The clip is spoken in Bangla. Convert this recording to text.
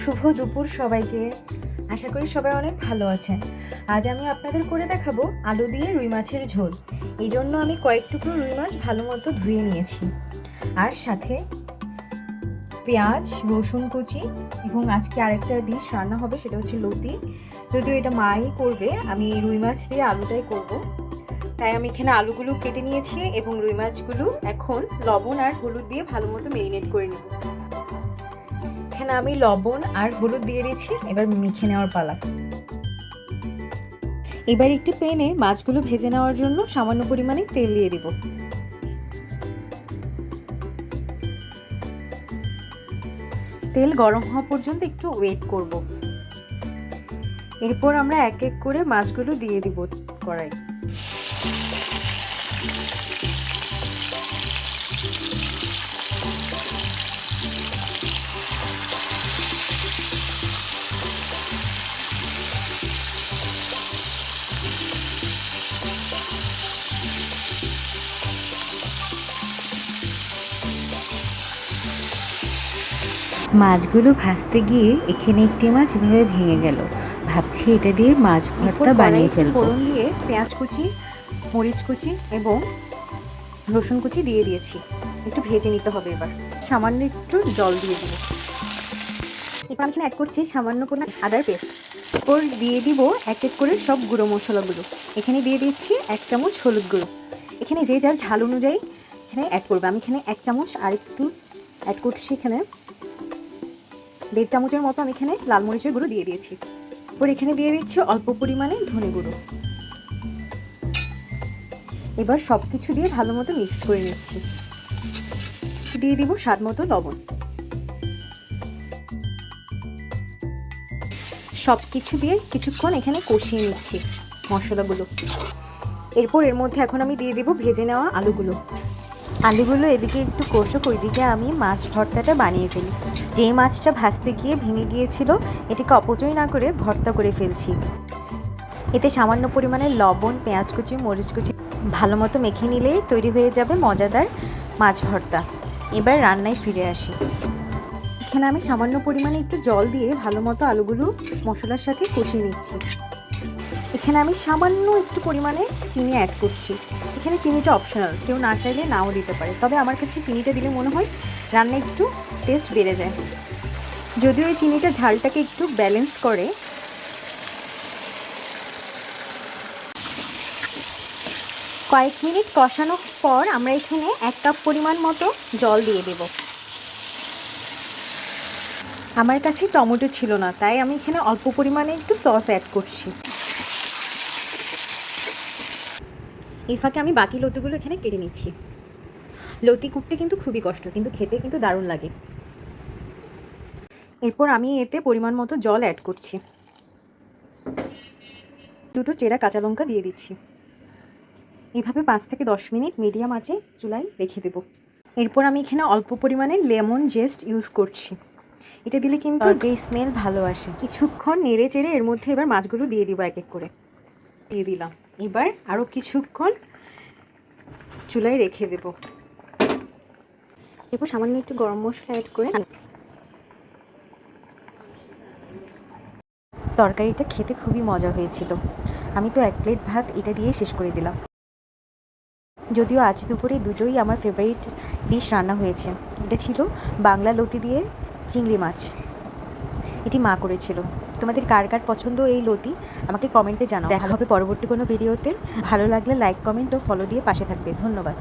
শুভ দুপুর সবাইকে। আশা করি সবাই অনেক ভালো আছেন। আজ আমি আপনাদের করে দেখাবো আলু দিয়ে রুই মাছের ঝোল। এই জন্য আমি কয়েক টুকরো রুই মাছ ভালো মতো ধুয়ে নিয়েছি। আর সাথে পেঁয়াজ, রসুন কুচি এবং আজকে আরেকটা ডিশ রান্না হবে, সেটা হচ্ছে লতি। যদিও এটা মাই করবে, আমি রুই মাছ দিয়ে আলুটাই করব। তাই আমি এখানে আলুগুলো কেটে নিয়েছি এবং রুই মাছগুলো এখন লবণ আর হলুদ দিয়ে ভালো মতো মেরিনেট করে নেব। এখানে আমি লবণ আর হলুদ দিয়ে দিয়েছি, এবার মেখে নেওয়ার পালা। এবার একটি পেনে মাছগুলো ভেজে নেওয়ার জন্য সামান্য পরিমাণে তেল দিয়ে দিব। তেল গরম হওয়া পর্যন্ত একটু ওয়েট করব। এরপর আমরা এক এক করে মাছগুলো দিয়ে দিব কড়াই মাছগুলো ভাজতে গিয়ে এখানে একটি মাছ এভাবে ভেঙে গেল। ভাবছি এটা দিয়ে মাছ ভর্তা বানিয়ে ফেলব। ফোড়ন দিয়ে পেঁয়াজ কুচি মরিচ কুচি এবং রসুন কুচি দিয়ে দিয়েছি। একটু ভেজে নিতে হবে এবার। সামান্য একটু জল দিয়ে দিব। এবার আমি অ্যাড করছি সামান্য কোনো আদার পেস্ট এরপর দিয়ে দিব এক এক করে সব গুঁড়ো মশলাগুলো। এখানে দিয়ে দিচ্ছি এক চামচ হলুদ গুঁড়ো। এখানে যে যার ঝাল অনুযায়ী এখানে অ্যাড করবে। আমি এখানে এক চামচ আর একটু অ্যাড করছি এখানে দেড় চামচের মতো আমি এখানে লাল মরিচের গুঁড়ো দিয়ে দিয়েছি। ওর এখানে দিয়ে দিচ্ছি অল্প পরিমাণে ধনে গুঁড়ো। এবার সব কিছু দিয়ে ভালো মতো মিক্সড করে নিচ্ছি। দিয়ে দিব স্বাদ মতো লবণ। সব কিছু দিয়ে কিছুক্ষণ এখানে কষিয়ে নিচ্ছি মশলাগুলো। এরপর এর মধ্যে এখন আমি দিয়ে দিব ভেজে নেওয়া আলুগুলো। আলুগুলো এদিকে একটু কষুক, ওইদিকে আমি মাছ ভর্তাটা বানিয়ে ফেলি। যে মাছটা ভাজতে গিয়ে ভেঙে গিয়েছিল, এটিকে অপচয় না করে ভর্তা করে ফেলছি। এতে সামান্য পরিমাণে লবণ, পেঁয়াজ কুচি, মরিচ কুচি ভালো মতো মেখে নিলেই তৈরি হয়ে যাবে মজাদার মাছ ভর্তা। এবার রান্নায় ফিরে আসি। এখানে আমি সামান্য পরিমাণে একটু জল দিয়ে ভালো মতো আলুগুলো মশলার সাথে কষিয়ে নিচ্ছি। এখানে আমি সামান্য একটু পরিমাণে চিনি অ্যাড করছি। এখানে চিনিটা অপশনাল কেউ না চাইলে নাও দিতে পারে। তবে আমার কাছে চিনিটা দিলে মনে হয় রান্না একটু টেস্ট বেড়ে যায়। যদিও এই চিনিটা ঝালটাকে একটু ব্যালেন্স করে কয়েক মিনিট কষানোর পর আমরা এখানে এক কাপ পরিমাণ মতো জল দিয়ে দেব। আমার কাছে টমেটো ছিল না, তাই আমি এখানে অল্প পরিমাণে একটু সস অ্যাড করছি। এই ফাঁকে আমি বাকি লতিগুলো এখানে কেটে নিচ্ছি। লতি কুটতে কিন্তু খুবই কষ্ট, কিন্তু খেতে কিন্তু দারুণ লাগে। এরপর আমি এতে পরিমাণ মতো জল অ্যাড করছি। দুটো চেরা কাঁচা লঙ্কা দিয়ে দিচ্ছি। এভাবে পাঁচ থেকে দশ মিনিট মিডিয়াম আঁচে চুলায় রেখে দেবো। এরপর আমি এখানে অল্প পরিমাণে লেমন জেস্ট ইউজ করছি। এটা দিলে কিন্তু তরকারি স্মেল ভালো আসে। কিছুক্ষণ নেড়ে চেড়ে এর মধ্যে এবার মাছগুলো দিয়ে দিব এক এক করে। দিয়ে দিলাম। এবার আরও কিছুক্ষণ চুলায় রেখে দেব। এরপর সামান্য একটু গরম মশলা অ্যাড করে তরকারিটা খেতে খুবই মজা হয়েছিল। আমি তো এক প্লেট ভাত এটা দিয়ে শেষ করে দিলাম। যদিও আজ দুপুরে দুটোই আমার ফেভারিট ডিশ রান্না হয়েছে। এটা ছিল বাংলা লতি দিয়ে চিংড়ি মাছ। এটি মা করেছিল। তোমাদের কার কার পছন্দ এই লতি, আমাকে কমেন্টে জানাও। দেখা হবে পরবর্তী কোনো ভিডিওতে ভালো লাগলে লাইক কমেন্ট ও ফলো দিয়ে পাশে থাকবে। ধন্যবাদ।